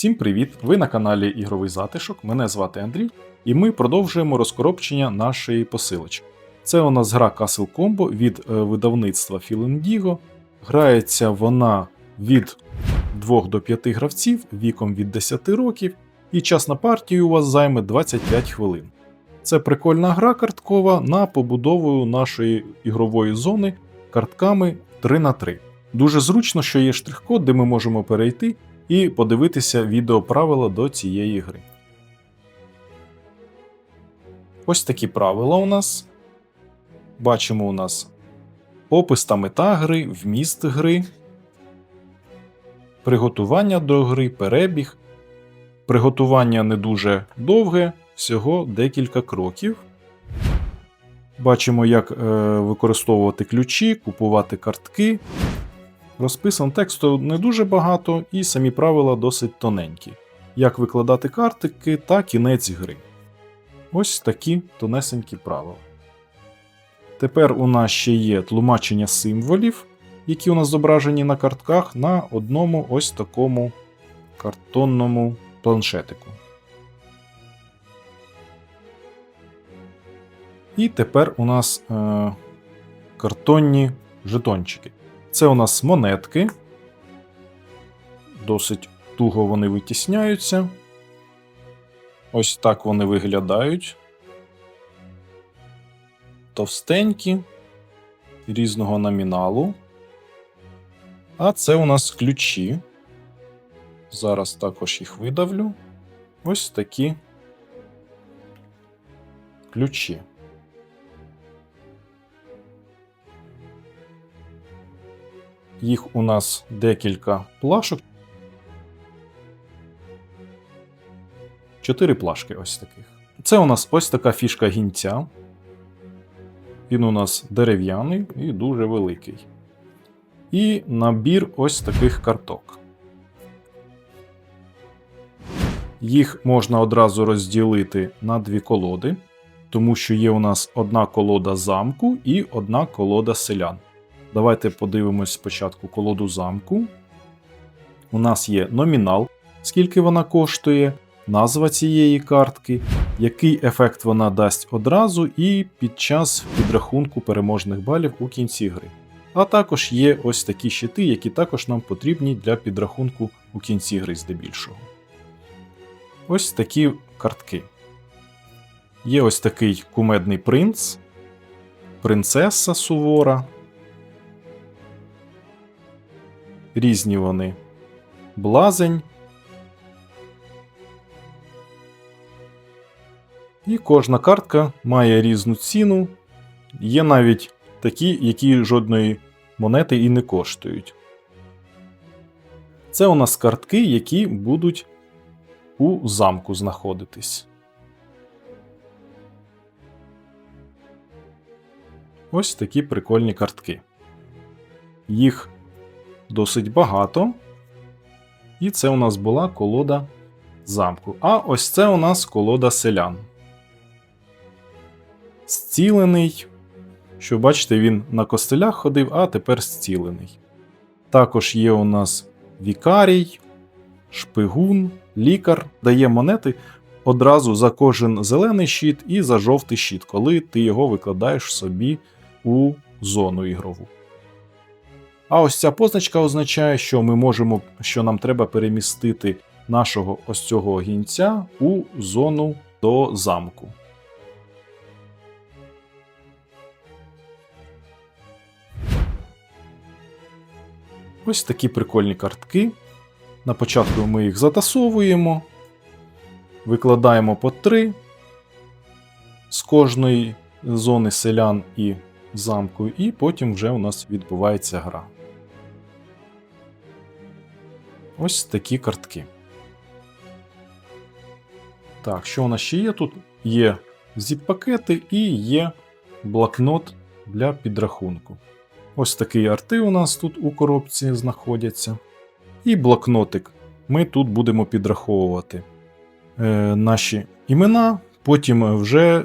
Всім привіт! Ви на каналі Ігровий Затишок. Мене звати Андрій, і ми продовжуємо розкоробчення нашої посилочки. Це у нас гра Castle Combo від е, видавництва Filindigo. Грається вона від 2 до 5 гравців віком від 10 років, і час на партію у вас займе 25 хвилин. Це прикольна гра карткова на побудову нашої ігрової зони картками 3 на 3 Дуже зручно, що є штрих-код, де ми можемо перейти і подивитися відеоправила до цієї гри. Ось такі правила у нас. Бачимо у нас опис та мета гри, вміст гри, приготування до гри, перебіг. Приготування не дуже довге, всього декілька кроків. Бачимо, як е, використовувати ключі, купувати картки. Розписан тексту не дуже багато, і самі правила досить тоненькі. Як викладати картики та кінець гри. Ось такі тонесенькі правила. Тепер у нас ще є тлумачення символів, які у нас зображені на картках на одному ось такому картонному планшетику. І тепер у нас е, картонні жетончики. Це у нас монетки. Досить туго вони витісняються. Ось так вони виглядають. Товстенькі, різного номіналу. А це у нас ключі. Зараз також їх видавлю. Ось такі ключі. Їх у нас декілька плашок. Чотири плашки ось таких. Це у нас ось така фішка гінця. Він у нас дерев'яний і дуже великий. І набір ось таких карток. Їх можна одразу розділити на дві колоди, тому що є у нас одна колода замку і одна колода селян. Давайте подивимось спочатку колоду замку. У нас є номінал, скільки вона коштує, назва цієї картки, який ефект вона дасть одразу і під час підрахунку переможних балів у кінці гри. А також є ось такі щити, які також нам потрібні для підрахунку у кінці гри здебільшого. Ось такі картки. Є ось такий кумедний принц, принцеса сувора. Різні вони. Блазень. І кожна картка має різну ціну. Є навіть такі, які жодної монети і не коштують. Це у нас картки, які будуть у замку знаходитись. Ось такі прикольні картки. Їх досить багато. І це у нас була колода замку. А ось це у нас колода селян. Зцілений. Що бачите, він на костелях ходив, а тепер зцілений. Також є у нас вікарій, шпигун, лікар дає монети одразу за кожен зелений щит і за жовтий щит, коли ти його викладаєш собі у зону ігрову. А ось ця позначка означає, що ми можемо, що нам треба перемістити нашого ось цього гінця у зону до замку. Ось такі прикольні картки. На початку ми їх затасовуємо, викладаємо по три з кожної зони селян і замку, і потім вже у нас відбувається гра. Ось такі картки. Так, що у нас ще є тут? Є зіп-пакети і є блокнот для підрахунку. Ось такі арти у нас тут у коробці знаходяться. І блокнотик. Ми тут будемо підраховувати е, наші імена. Потім вже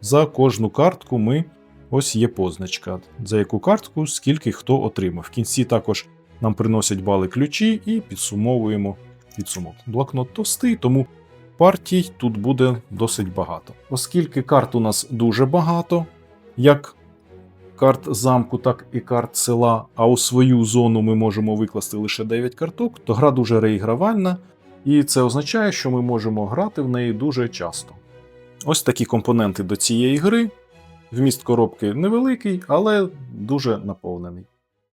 за кожну картку ми ось є позначка, за яку картку, скільки хто отримав. В кінці також нам приносять бали ключі і підсумовуємо підсумок. Блокнот товстий, тому партій тут буде досить багато. Оскільки карт у нас дуже багато, як карт замку, так і карт села, а у свою зону ми можемо викласти лише 9 карток, то гра дуже реігравальна, і це означає, що ми можемо грати в неї дуже часто. Ось такі компоненти до цієї гри. Вміст коробки невеликий, але дуже наповнений.